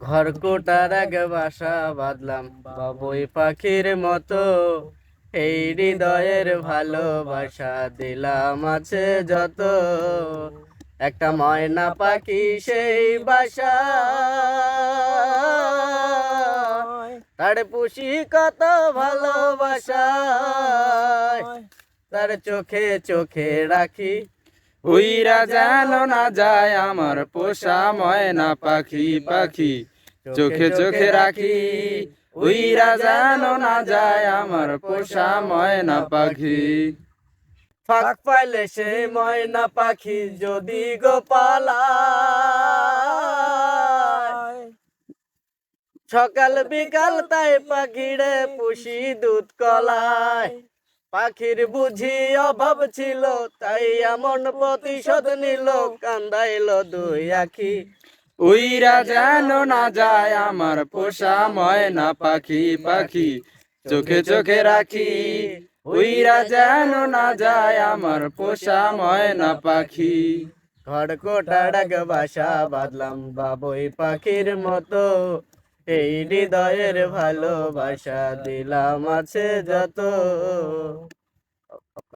ঘর কোটার এক বাসা বাঁধলাম। বাবুই পাখির মতো এই হৃদয়ের ভালোবাসা দিলাম আছে যত। একটা ময়না পাখি সেই বাসা। তার পুষি কত ভালোবাসা। তার চোখে চোখে রাখি উইরা যেন না যায় আমার পোষা ময়না পাখি পাখি। চোখে চোখে রাখি, উইরা যেন না যায় আমার পোষা ময়না পাখি। ফাঁক পাইলে সেই ময়না পাখি যদি গোপালা সকাল বিকাল তাই পাখিরে পুষি দুধ কলায়। পাখির বুঝি অভাব ছিল তাই এমন প্রতিশোধ নিল কান্দাইল দুই আখি। উইরা যেন না যায় আমার পোষা ময়না পাখি পাখি চোখে চোখে রাখি। উইরা যেন না যায় আমার পোষা ময়না পাখি। ঘর কোটা ডাক বাসা বাঁধলাম বাবুই পাখির মতো। এই হৃদয়ের ভালোবাসা দিলাম আছে যত।